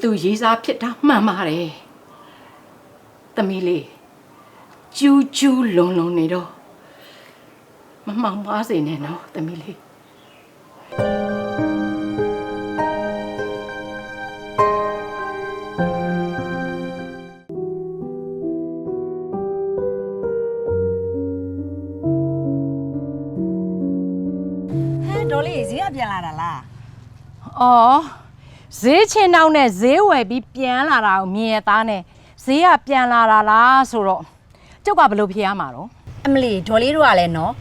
သူရေးစားဖြစ်တာမှန်ပါတယ်သမီးလေးကျူးကျူးလုံလုံနေတော့မမောင်ပါစေနဲ့နော်သမီးလေးဟဲ့ဒေါ်လေးဈေးကပြန်လာတာလား။အော် ဈေးချင်းတောင်းနဲ့ဈေးဝယ်ပြီးပြန်လာတာကိုမြင်ရသားနဲ့ဈေးကပြန်လာတာလားဆိုတော့ကျုပ်ကဘယ်လိုဖြေရမှာတော့အမလီဒေါ်လေးတို့ကလည်းနော်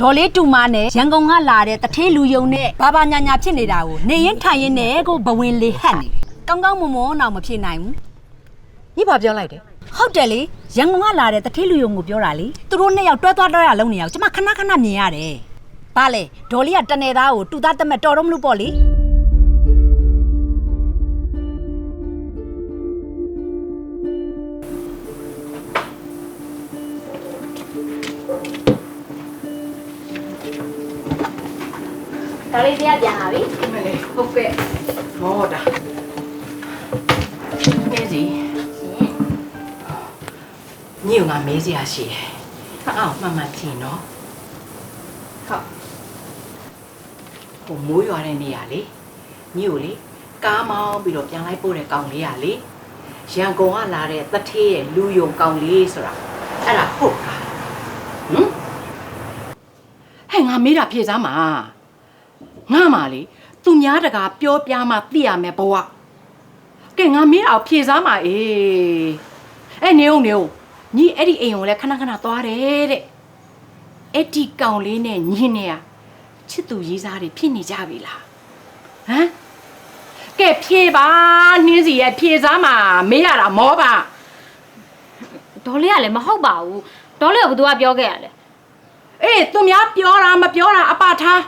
ဒေါ်လေးတူမနဲ့ရန်ကုန်ကလာတဲ့တထေးလူယုံနဲ့ဘာဘာညာညာဖြစ်နေတာကိုနေရင်ထိုင်ရင်နဲ့ကိုဘဝင်လေးဟက်နေတယ်ကောင်းကောင်းမွန်မွန်တော့မဖြစ်နိုင်ဘူးညီဘာပြောလိုက်တယ်ဟုတ်တယ်လေရန်ကုန်ကလာတဲ့တထေးလူယုံကိုပြောတာလေသူတို့နှစ်ယောက်တွဲသွားတွဲရလုံးနေအောင်ကျမခဏခဏမြင်ရတယ်ဘာလဲဒေါ်လေးကတနေသားကိုတူသားတက်မဲ့တော်တော့မလို့ပေါ့လေ တော်လေးတရားပြန်လာပြီမလေးဟုတ်ကဲ့ဟောတာနေစီညို့ငါမေးစရာရှိတယ်အော်မမထင်နော်ဟုတ်ဟိုမိုးရွာတဲ့နေရာလေညို့လေကားမောင်းပြီးတော့ပြန်လိုက်ပို့တဲ့ကောင်လေးရလေရန်ကုန်ကလာတဲ့တထေးရဲ့လူယုံကောင်လေးဆိုတာအဲ့ဒါဟုတ်လားဟမ်ဟဲ့ငါမေးတာဖြေစားမှာ ငါမှလေသူများတကာပြောပြမှသိရမယ်ဘဝကဲငါမင်းအောင်ဖြေစားမှာအေးအဲ့နေဦးနေဦးညီအဲ့ဒီအိမ်ကိုလည်းခဏခဏသွားတယ်တဲ့အဲ့ဒီကောင်လေးနဲ့ညီနေရချစ်သူရေးစားတွေဖြစ်နေကြပြီလားဟမ်ကဲဖြေပါနှင်းစီရဲ့ဖြေစားမှာမေးရတာမောပါဒေါ်လေးကလည်းမဟုတ်ပါဘူးဒေါ်လေးကဘသူကပြောခဲ့ရလဲအေးသူများပြောတာမပြောတာအပထား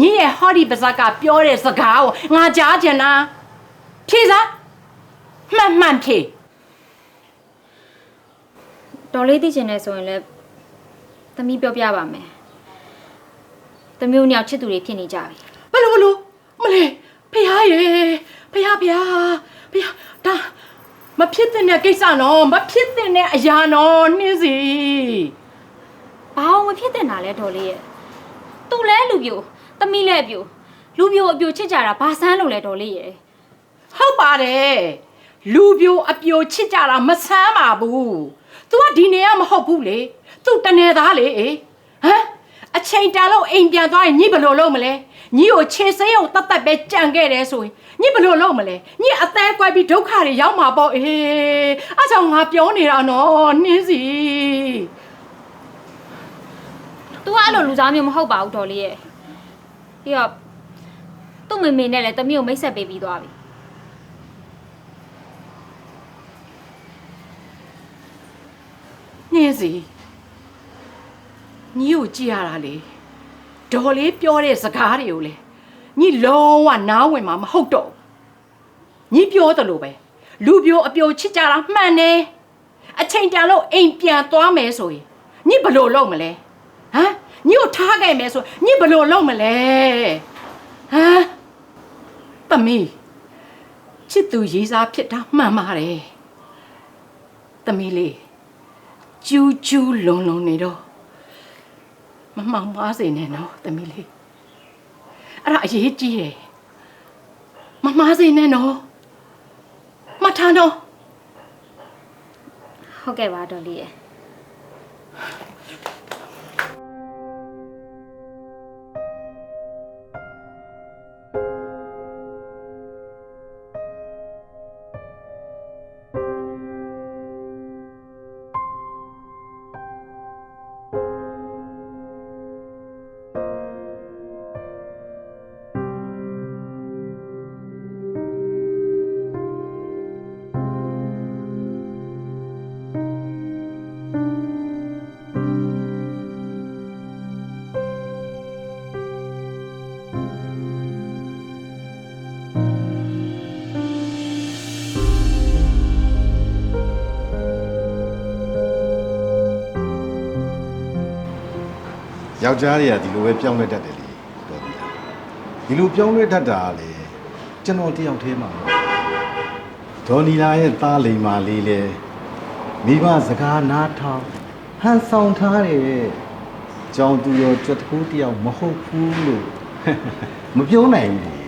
ညီရဲ့ဟောဒီပါဇက်ကပြောတဲ့စကားကိုငါကြားချင်တာဖြေစားမှန်မှန်ဖြေဒေါ်လေးသိချင်နေဆိုရင်လည်းသမီးပြောပြပါမယ်သမီးတို့ညောင်ချစ်သူတွေဖြစ်နေကြပြီဘလို့ဘလို့မလေးဖះရေဖះဖះဖះဒါမဖြစ်တဲ့ကိစ္စနော်မဖြစ်တဲ့အရာနော်နှင်းစီဘာလို့မဖြစ်တင်တာလဲဒေါ်လေးရဲ့သူလဲလူပြို သမီးလဲပြိုလူပြိုအပြိုချစ်ကြတာဘာဆန်းလို့လဲဒေါ်လေးရဲ့ဟုတ်ပါတယ်လူပြိုအပြိုချစ်ကြတာမဆမ်းပါဘူး तू ကဒီနေရမဟုတ်ဘူးလေ तू တနေသားလေဟမ်အချိန်တန်လို့အိမ်ပြန်သွားရင်ညီဘယ်လိုလုပ်မလဲညီကိုခြေစိမ်းကိုတတ်တတ်ပဲကြံခဲ့တယ်ဆိုရင်ညီဘယ်လိုလုပ်မလဲညီအသေးကွက်ပြီးဒုက္ခတွေရောက်မှာပေါ့အေးအဲ့ကြောင့်ငါပြောနေတာနော်နှင်းစီသူကအဲ့လိုလူသားမျိုးမဟုတ်ပါဘူးဒေါ်လေးရဲ့ ပြီးတော့သူ့မေမေနဲ့လည်းသမီးကိုမိတ်ဆက်ပေးပြီးသွားပြီနှင်းစီညီကိုကြည့်ရတာလေဒေါ်လေးပြောတဲ့စကားတွေကိုလေညီလုံးဝနားဝင်မှာမဟုတ်တော့ဘူးညီပြောတယ်လို့ပဲလူပြိုအပြိုချစ်ကြတာမှန်တယ်အချိန်တန်လို့အိမ်ပြန်သွားမယ်ဆိုရင်ညီဘယ်လိုလုပ်မလဲဟမ် ညီကိုထားခဲ့မယ်ဆိုညီဘယ်လိုလုပ်မလဲဟမ်သမီးချစ်သူရေးစားဖြစ်တာမှန်ပါတယ်သမီးလေးကျူးကျူးလုံလုံနေတော့မမောင်ပါစေနဲ့နော်သမီးလေးအဲ့ဒါအရေးကြီးတယ်မမားစေနဲ့နော်မထားတော့ဟုတ်ကဲ့ပါဒေါ်လေးရဲ့ ယောက်ျားတွေကဒီလိုပဲပြောင်းလဲတတ်တယ်လေတော်ပြီလားဒီလိုပြောင်းလဲတတ်တာကလေကျွန်တော်တယောက်တည်းမှာမဟုတ်ဒေါ်နီလာရဲ့သားလိမ္မာလေးလေမိဘစကားနားထောင်ဟန်ဆောင်ထားတဲ့ကြောင်သူရောကြွက်တကူတယောက်မဟုတ်ဘူးလို့မပြောနိုင်ဘူးလေ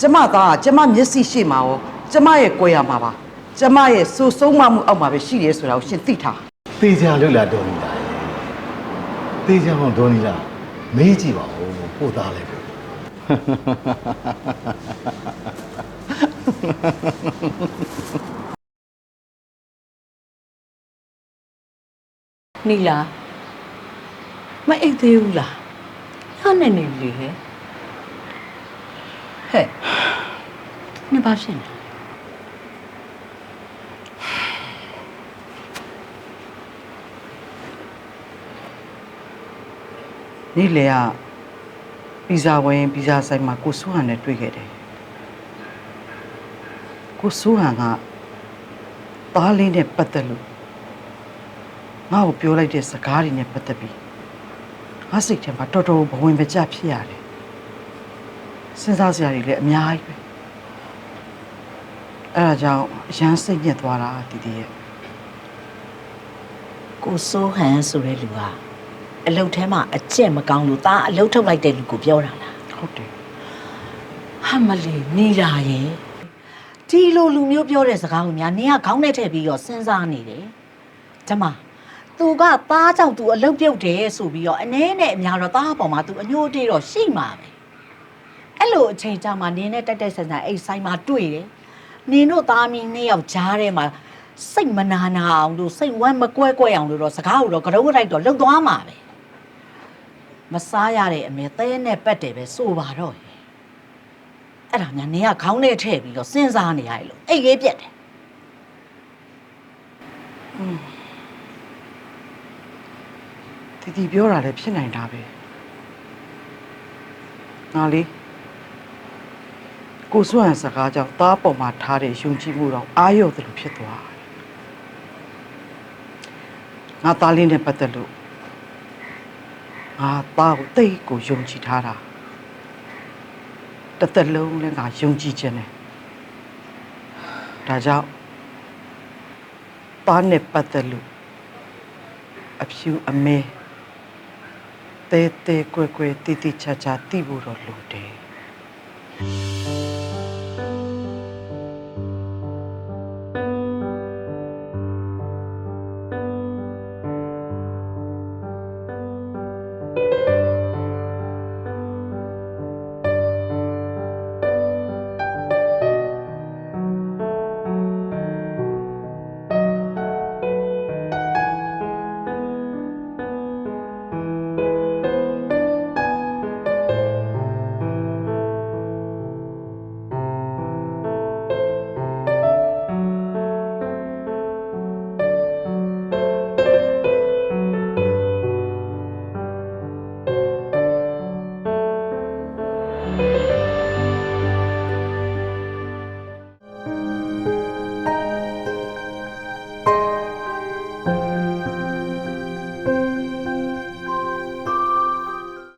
ကျမသားကကျမမျက်စိရှိမှာရောကျမရဲ့ကိုယ်ရမှာပါကျမရဲ့စူဆုံးမမှုအောက်မှာပဲရှိတယ်ဆိုတာကိုရှင်သိထားသေချာလို့လားဒေါ်နီလာရဲ့ သေချာအောင်ဒေါ်နီလာမေးကြည့်ပါဦးပို့သားလိုက်ပဲနီလာမအိတ်သေးဘူးလားညနေနေလေဟဲ့ဟဲ့နေပါရှင်လဲ နေ့လေကပီဇာဝင်းပီဇာဆိုင်မှာကိုစိုးဟန်နဲ့တွေ့ခဲ့တယ်ကိုစိုးဟန်ကသားလေးနဲ့ပတ်သက်လို့ငါ့ကိုပြောလိုက်တဲ့စကားတွေနဲ့ပတ်သက်ပြီးငါစိတ်ထဲမှာတော်တော်ဘဝင်ပကြဖြစ်ရတယ်စဉ်းစားစရာတွေလည်းအများကြီးပဲအဲဒါကြောင့်အရန်စိတ်ညစ်သွားတာတည်တည်ရဲ့ကိုစိုးဟန်ဆိုတဲ့လူက အလုတ်ထဲမှာအကျင့်မကောင်းလို့ตาအလုတ်ထုတ်လိုက်တဲ့လူကိုပြောတာလားဟုတ်တယ်ဟာမလီနေလာရဲ့ဒီလိုလူမျိုးပြောတဲ့စကားကိုများနင်ကခေါင်းနဲ့ထည့်ပြီးတော့စဉ်းစားနေတယ်ကျမသူကသားကြောင့်သူအလုတ်ပြုတ်တယ်ဆိုပြီးတော့အနေနဲ့အများတော့သားအပေါ်မှာသူအညို့တေးတော့ရှိမှာပဲအဲ့လိုအချိန်ကြာမှနင်းနဲ့တက်တက်ဆန်ဆန်အိတ်ဆိုင်မှာတွေ့တယ်နင်တို့သားမီးနှစ်ယောက်ကြားထဲမှာစိတ်မနာနာအောင်လို့စိတ်ဝမ်းမကွဲကွဲအောင်လို့တော့စကားကိုတော့ကြောက်လိုက်တော့လှုပ်သွားမှာပဲ မစားရတဲ့အမေသဲနဲ့ပက်တယ်ပဲစိုးပါတော့ရဲ့အဲ့ဒါညာနေကခေါင်းနဲ့ထည့်ပြီးတော့စဉ်းစားနေရတယ်လို့အိတ်ရေးပြက်တယ်တည်တည်ပြောတာလည်းဖြစ်နိုင်တာပဲငါလေးကိုစွမ်းစကားကြောင့်သားပေါ်မှာထားတဲ့ယုံကြည်မှုတော့အာရုံတယ်လို့ဖြစ်သွားတယ်ငါသားလေးနဲ့ပတ်သက်လို့ ငါသားကိုတိတ်ကိုယုံကြည်ထားတာတစ်သက်လုံးလည်းငါယုံကြည်ခြင်းတယ်ဒါကြောင့်သားနဲ့ပတ်သက်လို့အဖြူအမဲတဲတဲကွယ်ကွယ်တိတိချာချာသိဖို့တော့လိုတယ်